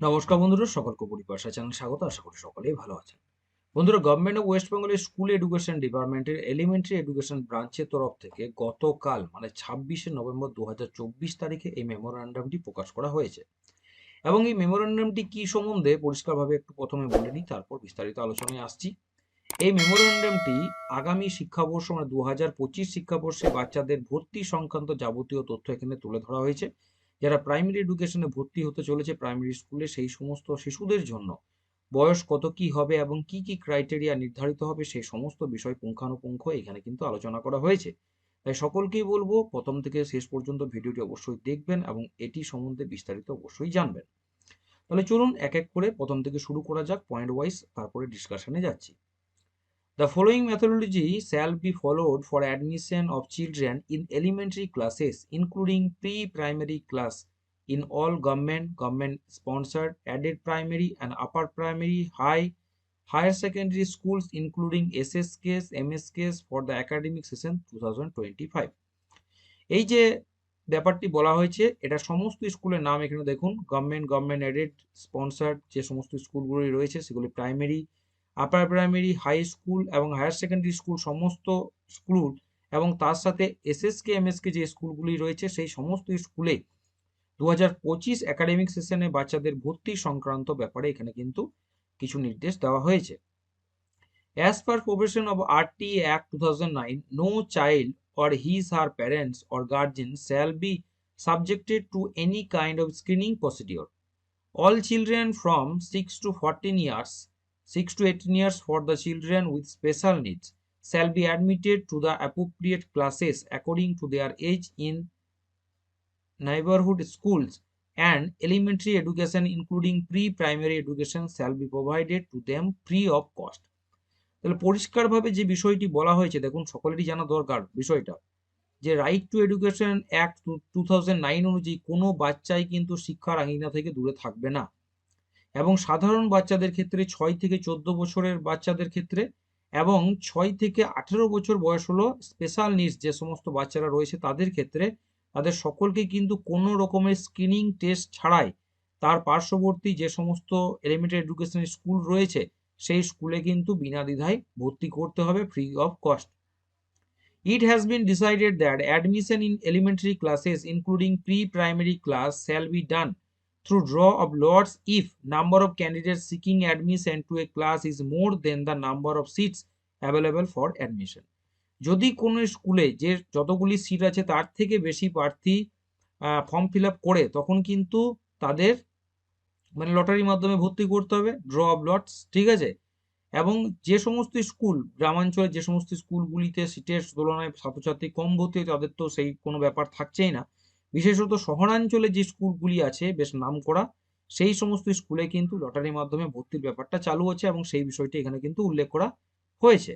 নমস্কার বন্ধুরা, সকলকে পরিভাষা চ্যানেল স্বাগত, আশা করি সকলেই ভালো আছেন। বন্ধুরা গভর্নমেন্ট অফ ওয়েস্ট বেঙ্গলের স্কুল এডুকেশন ডিপার্টমেন্টের এলিমেন্টারি এডুকেশন ব্রাঞ্চের তরফ থেকে গতকাল মানে ছাব্বিশে নভেম্বর দুহাজার চব্বিশ তারিখে এই মেমোরান্ডামটি প্রকাশ করা হয়েছে। এবং এই মেমোরান্ডামটি কি সম্বন্ধে পরিষ্কারভাবে একটু প্রথমে বলে নিই, তারপর বিস্তারিত আলোচনায় আসছি। এই মেমোরান্ডামটি আগামী শিক্ষাবর্ষ মানে দু হাজার পঁচিশ শিক্ষাবর্ষে বাচ্চাদের ভর্তি সংক্রান্ত যাবতীয় তথ্য এখানে তুলে ধরা হয়েছে। যারা প্রাইমারি এডুকেশনে ভর্তি হতে চলেছে প্রাইমারি স্কুলে সেই সমস্ত শিশুদের জন্য বয়স কত কি হবে এবং কি কি ক্রাইটেরিয়া নির্ধারিত হবে, সেই সমস্ত বিষয় পুঙ্খানুপুঙ্খ এখানে কিন্তু আলোচনা করা হয়েছে। তাই সকলকেই বলব, প্রথম থেকে শেষ পর্যন্ত ভিডিওটি অবশ্যই দেখবেন এবং এটি সম্বন্ধে বিস্তারিত অবশ্যই জানবেন। তাহলে চলুন এক এক করে প্রথম থেকে শুরু করা যাক পয়েন্ট ওয়াইজ তারপরে ডিসকাশনে যাচ্ছি। The following methodology shall be followed for admission of children in elementary classes, including pre-primary class, in all government, government-sponsored, added primary and upper primary, high, higher secondary schools, including SSKs, MSKs for the academic session 2025. এই যে ব্যাপারটি বলা হয়েছে এটা সমস্ত স্কুলের নাম এখানে দেখুন government upper primary high school এবং হায়ার সেকেন্ডারি স্কুল সমস্ত স্কুল এবং তার সাথে এসএসকে এমএসকে যে স্কুলগুলি রয়েছে সেই সমস্ত স্কুলে দু হাজার পঁচিশ একাডেমিক সেশনে বাচ্চাদের ভর্তি সংক্রান্ত ব্যাপারে এখানে কিন্তু কিছু নির্দেশ দেওয়া হয়েছে as per provision of RT act two thousand nine no child or his her parents or guardians shall be subjected to any kind of screening procedure. All children from 6 to 14 years 6 to 18 years for the children with special needs shall be admitted to the appropriate classes according to their age in neighborhood schools and elementary education including pre-primary education shall be provided to them free of cost তাহলে পরিষ্কারভাবে যে বিষয়টি বলা হয়েছে দেখুন সকলেরই জানা দরকার বিষয়টা যে right to education act to অনুযায়ী কোনো বাচ্চাই কিন্তু শিক্ষার আঙিনা থেকে দূরে থাকবে না এবং সাধারণ বাচ্চাদের ক্ষেত্রে ছয় থেকে চোদ্দ বছরের বাচ্চাদের ক্ষেত্রে এবং ছয় থেকে আঠেরো বছর বয়স হলো স্পেশাল নিডস যে সমস্ত বাচ্চারা রয়েছে তাদের ক্ষেত্রে, তাদের সকলকে কিন্তু কোনো রকমের স্ক্রিনিং টেস্ট ছাড়াই তার পার্শ্ববর্তী যে সমস্ত এলিমেন্টারি এডুকেশন স্কুল রয়েছে, সেই স্কুলে কিন্তু বিনা দ্বিধায় ভর্তি করতে হবে free of cost It has been decided that admission in elementary classes, including pre-primary class, shall be done through draw of lots if number of candidates seeking admission to a class is more than the number of seats available for admission. যদি কোনো স্কুলে যে যতগুলি seat আছে তার থেকে বেশি প্রার্থী ফর্ম ফিল করে, তখন কিন্তু তাদের মানে লটারির মাধ্যমে ভর্তি করতে হবে ড্র অফ লটস ঠিক আছে? এবং যে সমস্ত স্কুল, গ্রামাঞ্চলে যে সমস্ত স্কুলগুলিতে সিটের তুলনায় ছাত্রছাত্রী কম ভর্তি হয় তাদের তো সেই কোনো ব্যাপার থাকছেই না। বিশেষত শহরাঞ্চলে যে স্কুলগুলি আছে, বেশ নাম করা সেই সমস্ত স্কুলে কিন্তু লটারির মাধ্যমে ভর্তির ব্যাপারটা চালু হচ্ছে এবং সেই বিষয়টি এখানে কিন্তু উল্লেখ করা হয়েছে।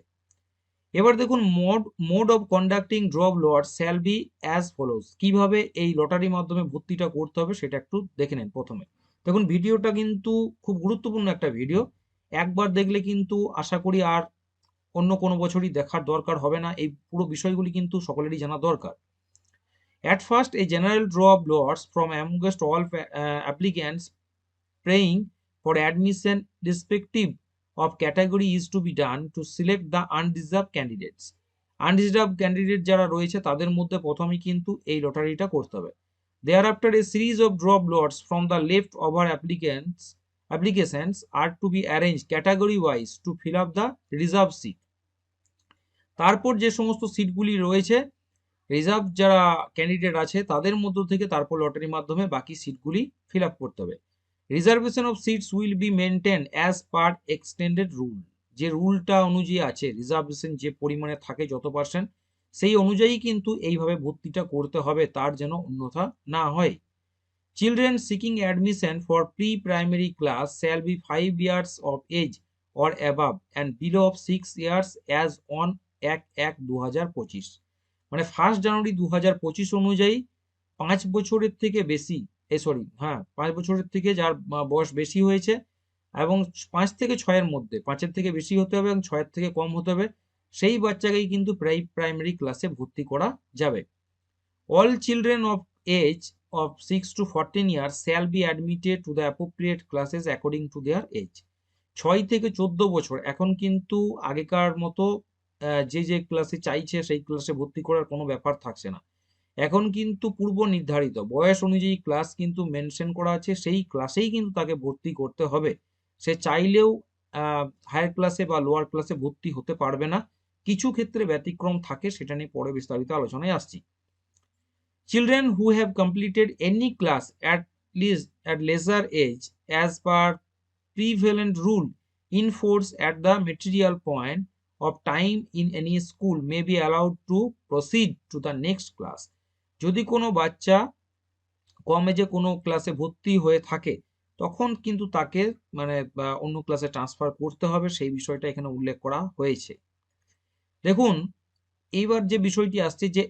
এবার দেখুন, mode mode of conducting draw lot shall be as follows কীভাবে এই লটারির মাধ্যমে ভর্তিটা করতে হবে সেটা একটু দেখে নেন প্রথমে। দেখুন, ভিডিওটা কিন্তু খুব গুরুত্বপূর্ণ একটা ভিডিও। একবার দেখলে কিন্তু আশা করি আর অন্য কোনো বছরই দেখার দরকার হবে না। এই পুরো বিষয়গুলি কিন্তু সকলেরই জানা দরকার। At first, a general draw of lots from amongst all uh, applicants praying for admission respective of category is to be done to select the undeserved candidates. Undeserved candidate যারা রয়েছে তাদের মধ্যে প্রথমেই কিন্তু এই লটারিটা করতে হবে Thereafter, a series of draw lots from the leftover applicants applications are to be arranged category wise to fill up the reserved seat. তারপর যে সমস্ত সিটগুলি রয়েছে রিজার্ভ যারা ক্যান্ডিডেট আছে, তাদের মধ্য থেকে তারপর লটারির মাধ্যমে বাকি সিটগুলি ফিল আপ করতে হবে। Reservation of seats will be maintain as per extended rule যে রুলটা অনুযায়ী আছে রিজার্ভেশন যে পরিমাণে থাকে যত পার্সেন্ট সেই অনুযায়ী কিন্তু এইভাবে ভর্তিটা করতে হবে, তার যেন অন্যথা না হয়। Children seeking admission for pre primary class shall be five years of age or above and below of six years as on এক এক দু হাজার পঁচিশ। মানে ফার্স্ট জানুয়ারি দু হাজার পঁচিশ অনুযায়ী পাঁচ বছরের থেকে বেশি, এ সরি হ্যাঁ পাঁচ বছরের থেকে যার বয়স বেশি হয়েছে এবং পাঁচ থেকে ছয়ের মধ্যে, পাঁচের থেকে বেশি হতে হবে এবং ছয়ের থেকে কম হতে হবে, সেই বাচ্চাকেই কিন্তু প্রাই প্রাইমারি ক্লাসে ভর্তি করা যাবে। All children of age of 6 to 14 years shall be admitted to the appropriate classes according to their age. ছয় থেকে চোদ্দ বছর, এখন কিন্তু আগেকার মতো যে যে ক্লাসে চাইছে সেই ক্লাসে ভর্তি করার কোনো ব্যাপার থাকছে না। এখন কিন্তু পূর্ব নির্ধারিত বয়স অনুযায়ী ক্লাস কিন্তু মেনশন করা আছে, সেই ক্লাসেই কিন্তু তাকে ভর্তি করতে হবে। সে চাইলেও হায়ার ক্লাসে বা লোয়ার ক্লাসে ভর্তি হতে পারবে না। কিছু ক্ষেত্রে ব্যতিক্রম থাকে, সেটা নিয়ে পরে বিস্তারিত আলোচনায় আসছি। Children who have completed any class least, at lesser age as per prevalent rule in force at the material point of time in any school may be allowed to proceed to the next class. যদি কোনো বাচ্চা কম এজে কোনো ক্লাসে ভর্তি হয়ে থাকে, তখন কিন্তু তাকে মানে অন্য ক্লাসে ট্রান্সফার করতে হবে, সেই বিষয়টা এখানে উল্লেখ করা হয়েছে। দেখুন, এইবার যে বিষয়টি আসছে যে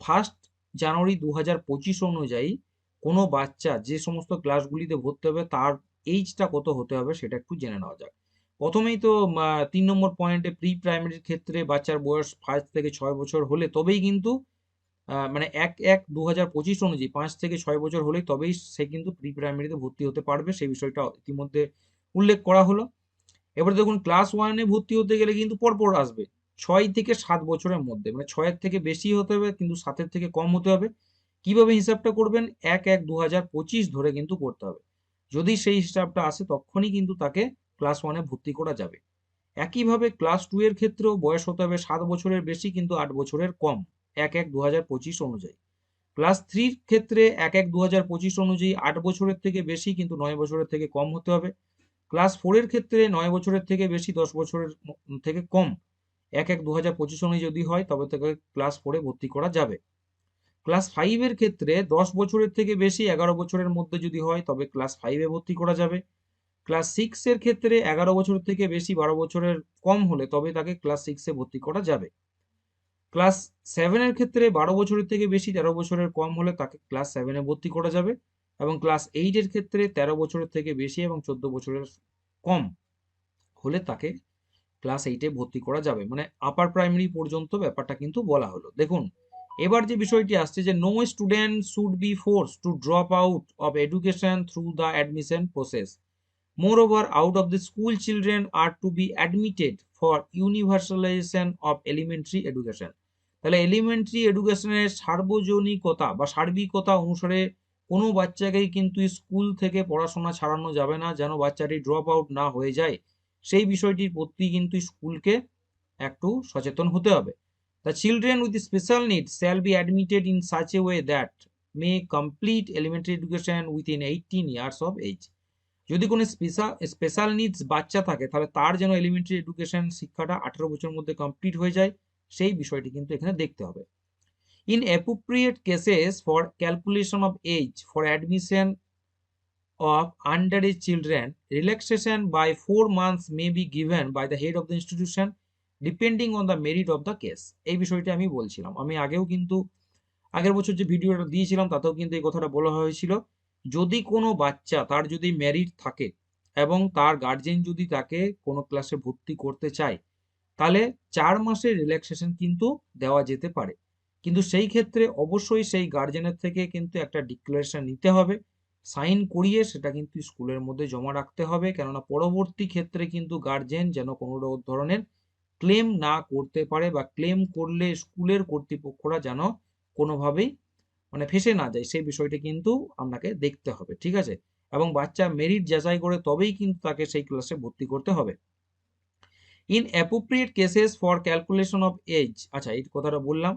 ফার্স্ট জানুয়ারি দু হাজার পঁচিশ অনুযায়ী কোনো বাচ্চা যে সমস্ত ক্লাসগুলিতে ভর্তি হবে, তার এইজটা কত হতে হবে, সেটা একটু জেনে নেওয়া যাক। প্রথমেই তো তিন নম্বর পয়েন্টে প্রি প্রাইমারির ক্ষেত্রে বাচ্চার বয়স পাঁচ থেকে ছয় বছর হলে তবেই কিন্তু মানে এক এক দু হাজার পঁচিশ অনুযায়ী পাঁচ থেকে ছয় বছর হলেই তবেই সে কিন্তু প্রি প্রাইমারিতে ভর্তি হতে পারবে। সেই বিষয়টা ইতিমধ্যে উল্লেখ করা হলো। এবার দেখুন ক্লাস ওয়ানে ভর্তি হতে গেলে কিন্তু পরপর আসবে। ছয় থেকে সাত বছরের মধ্যে মানে ছয়ের থেকে বেশি হতে হবে, কিন্তু সাতের থেকে কম হতে হবে। কীভাবে হিসাবটা করবেন? এক এক দু হাজার পঁচিশ ধরে কিন্তু করতে হবে। যদি সেই হিসাবটা আসে, তখনই কিন্তু তাকে ক্লাস ওয়ানে ভর্তি করা যাবে। একইভাবে ক্লাস টু এর ক্ষেত্রেও বয়স হতে হবে সাত বছরের বেশি কিন্তু আট বছরের কম, এক এক দু অনুযায়ী। ক্লাস থ্রির ক্ষেত্রে এক এক দু অনুযায়ী আট বছরের থেকে বেশি কিন্তু নয় বছরের থেকে কম হতে হবে। ক্লাস ফোরের ক্ষেত্রে নয় বছরের থেকে বেশি দশ বছরের থেকে কম, এক এক দু অনুযায়ী যদি হয় তবে তাকে ক্লাস ফোরে ভর্তি করা যাবে। ক্লাস ফাইভের ক্ষেত্রে দশ বছরের থেকে বেশি এগারো বছরের মধ্যে যদি হয় তবে ক্লাস ফাইভে ভর্তি করা যাবে। ক্লাস সিক্সের ক্ষেত্রে এগারো বছরের থেকে বেশি বারো বছরের কম হলে তবে তাকে ক্লাস সিক্সে ভর্তি করা যাবে। ক্লাস সেভেনের ক্ষেত্রে বারো বছরের থেকে বেশি তেরো বছরের কম হলে তাকে ক্লাস সেভেনে ভর্তি করা যাবে এবং ক্লাস এইটের ক্ষেত্রে তেরো বছরের থেকে বেশি এবং চোদ্দ বছরের কম হলে তাকে ক্লাস এইটে ভর্তি করা যাবে। মানে আপার প্রাইমারি পর্যন্ত ব্যাপারটা কিন্তু বলা হলো। দেখুন, এবার যে বিষয়টি আসছে যে no student should be force to drop out of education through the admission process over out of the school children are to be admitted for universalisation of elementary education তাহলে এলিমেন্টারি এডুকেশনের সার্বজনীকতা বা সার্বিকতা অনুসারে কোনো বাচ্চাকেই কিন্তু স্কুল থেকে পড়াশোনা ছাড়ানো যাবে না, যেন বাচ্চাটি ড্রপ আউট না হয়ে যায়। সেই বিষয়টির প্রতি কিন্তু স্কুলকে একটু সচেতন হতে হবে। The children with special need shall be admitted in such a way that may complete elementary education within eighteen years of age যদি কোনো স্পেশাল স্পেশাল নিডস বাচ্চা থাকে তাহলে তার যেন এলিমেন্টারি এডুকেশন শিক্ষাটা আঠেরো বছরের মধ্যে কমপ্লিট হয়ে যায় সেই বিষয়টি কিন্তু এখানে দেখতে হবে। In appropriate cases for calculation of age for admission of underage children, relaxation by four months may be given by the head of the institution depending on the merit of the case এই বিষয়টি আমি বলছিলাম। আমি আগেও কিন্তু আগের বছর যে ভিডিওটা দিয়েছিলাম তাতেও কিন্তু এই কথাটা বলা হয়েছিল। যদি কোনো বাচ্চা তার যদি মেরিট থাকে এবং তার গার্জেন যদি তাকে কোনো ক্লাসে ভর্তি করতে চায়, তাহলে চার মাসের রিল্যাক্সেশন কিন্তু দেওয়া যেতে পারে। কিন্তু সেই ক্ষেত্রে অবশ্যই সেই গার্জেনের থেকে কিন্তু একটা ডিক্লারেশন নিতে হবে সাইন করিয়ে সেটা কিন্তু স্কুলের মধ্যে জমা রাখতে হবে। কেননা পরবর্তী ক্ষেত্রে কিন্তু গার্জেন যেন কোনো ধরনের ক্লেম না করতে পারে বা ক্লেম করলে স্কুলের কর্তৃপক্ষরা যেন কোনোভাবেই মানে ফেসে না যায়, সেই বিষয়টা কিন্তু আপনাকে দেখতে হবে, ঠিক আছে? এবং বাচ্চা মেরিট যাচাই করে তবেই কিন্তু তাকে সেই ক্লাসে ভর্তি করতে হবে। In appropriate cases for calculation of age আচ্ছা এই কথাটা বললাম।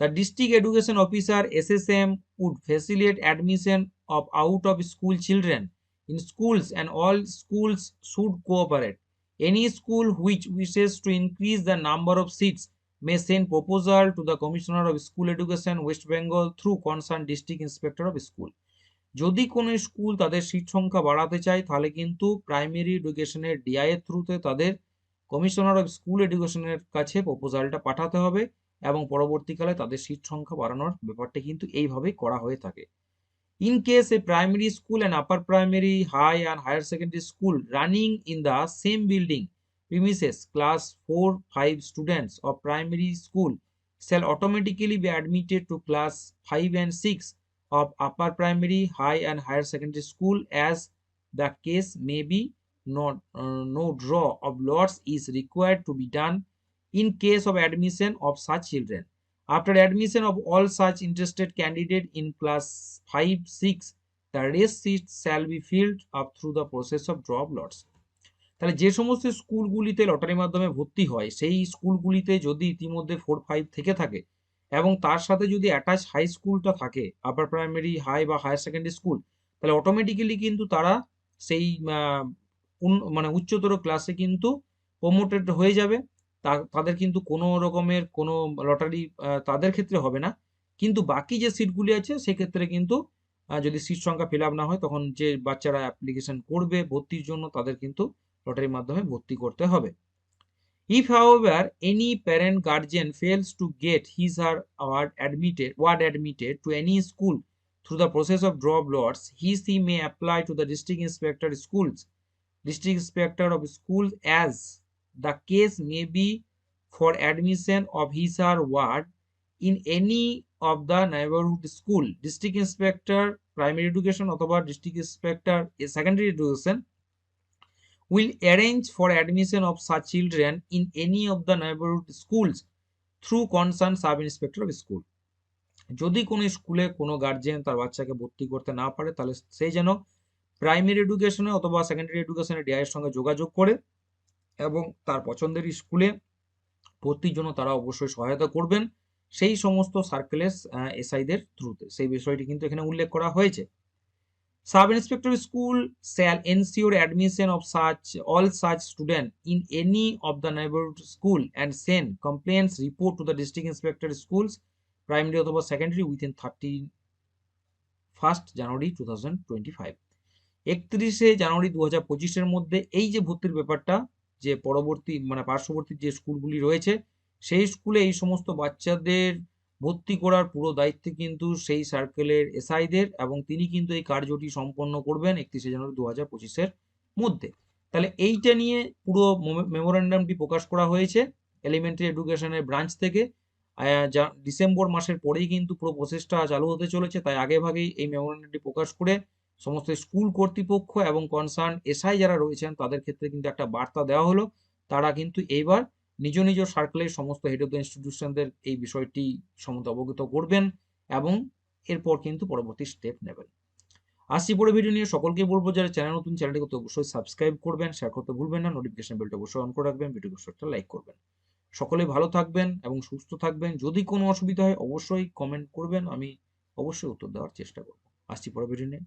The district education officer S S M would facilitate admission of out of school children in schools and all schools should cooperate any school which wishes to increase the number of seats may send proposal to the commissioner of school education, west bengal through concerned district inspector of school. যদি কোনো school তাদের seat সংখ্যা বাড়াতে চায়, তাহলে কিন্তু primary এডুকেশনের ডিআইয়ের থ্রুতে তাদের কমিশনার অফ স্কুল এডুকেশনের কাছে প্রপোজালটা পাঠাতে হবে এবং পরবর্তীকালে তাদের সিট সংখ্যা বাড়ানোর ব্যাপারটা কিন্তু এইভাবে করা হয়ে থাকে। In case a primary school and upper primary high and higher secondary school running in the same building premises, class 4, 5 students of primary school shall automatically be admitted to class 5 and 6 of upper primary, high and higher secondary school as the case may be not uh, no draw of lots is required to be done in case of admission of such children. After admission of all such interested candidate in class 5, 6, the rest seats shall be filled up through the process of draw of lots. তাহলে যে সমস্ত স্কুলগুলিতে লটারির মাধ্যমে ভর্তি হয়, সেই স্কুলগুলিতে যদি ইতিমধ্যে ফোর ফাইভ থেকে থাকে এবং তার সাথে যদি অ্যাটাচ হাই স্কুলটা থাকে আপার প্রাইমারি হাই বা হায়ার সেকেন্ডারি স্কুল তাহলে অটোমেটিক্যালি কিন্তু তারা সেই মানে উচ্চতর ক্লাসে কিন্তু প্রমোটেড হয়ে যাবে। তাদের কিন্তু কোনো রকমের কোনো লটারি তাদের ক্ষেত্রে হবে না। কিন্তু বাকি যে সিটগুলি আছে, সেক্ষেত্রে কিন্তু যদি সিট সংখ্যা ফিল না হয়, তখন যে বাচ্চারা অ্যাপ্লিকেশন করবে ভর্তির জন্য, তাদের কিন্তু লটারির মাধ্যমে ভর্তি করতে হবে। If however any parent guardian fails to get his or award admitted ward admitted to any school through the process of draw lots his he may apply to the district inspector schools district inspector of school as the case may be for admission of his or ward in any of the neighbourhood school district inspector primary education অথবা district inspector secondary education will arrange for admission of such children in any of the neighborhood schools through concerned sub inspector of school. যদি কোনো স্কুলে কোনো guardian তার বাচ্চাকে ভর্তি করতে না পারে, তাহলে সে যেন প্রাইমারি এডুকেশনে অথবা সেকেন্ডারি এডুকেশনে ডিআইয়ের সঙ্গে যোগাযোগ করে এবং তার পছন্দের স্কুলে ভর্তির জন্য তারা অবশ্যই সহায়তা করবেন। সেই সমস্ত সার্কেলেস এসআইদের থ্রুতে সেই বিষয়টি কিন্তু এখানে উল্লেখ করা হয়েছে। Sub inspector school shall ensure admission of such all such student in any of the neighbourhood school and send compliance report to the district inspector schools primary অথবা secondary within thirty first January two thousand twenty five একত্রিশে জানুয়ারি দু হাজার পঁচিশের মধ্যে এই যে ভর্তির ব্যাপারটা, যে পরবর্তী মানে পার্শ্ববর্তী যে স্কুলগুলি রয়েছে, সেই স্কুলে এই সমস্ত বাচ্চাদের ভর্তি করার পুরো দায়িত্বে কিন্তু সেই সার্কেলের এসআইদের এবং তিনি কিন্তু এই কার্যটি সম্পন্ন করবেন একত্রিশে জানুয়ারি দু হাজার পঁচিশের মধ্যে। তাহলে এইটা নিয়ে পুরো মেমোরেন্ডামটি প্রকাশ করা হয়েছে এলিমেন্টারি এডুকেশনের ব্রাঞ্চ থেকে। যা ডিসেম্বর মাসের পরেই কিন্তু পুরো প্রসেসটা চালু হতে চলেছে। তাই আগে ভাগেই এই মেমোরেন্ডামটি প্রকাশ করে সমস্ত স্কুল কর্তৃপক্ষ এবং কনসার্ন এসআই যারা রয়েছেন তাদের ক্ষেত্রে কিন্তু একটা বার্তা দেওয়া হলো। তারা কিন্তু এইবার নিজ নিজ সার্কেলের সমস্ত হেড অফ দ্য ইনস্টিটিউশনদের এই বিষয়টি সম্বন্ধে অবগত করবেন এবং এরপর কিন্তু পরবর্তী স্টেপ নেবেন। আসছি পরে ভিডিও নিয়ে। সকলকে বলব, যারা চ্যানেল নতুন চ্যানেলটি করতে অবশ্যই সাবস্ক্রাইব করবেন শেয়ার করতে ভুলবেন না নোটিফিকেশন বেলটা অবশ্যই অন করে রাখবেন ভিডিওকে একটা লাইক করবেন। সকলে ভালো থাকবেন এবং সুস্থ থাকবেন। যদি কোনো অসুবিধা হয়, অবশ্যই কমেন্ট করবেন, আমি অবশ্যই উত্তর দেওয়ার চেষ্টা করব। আসছি পরে ভিডিও নিয়ে।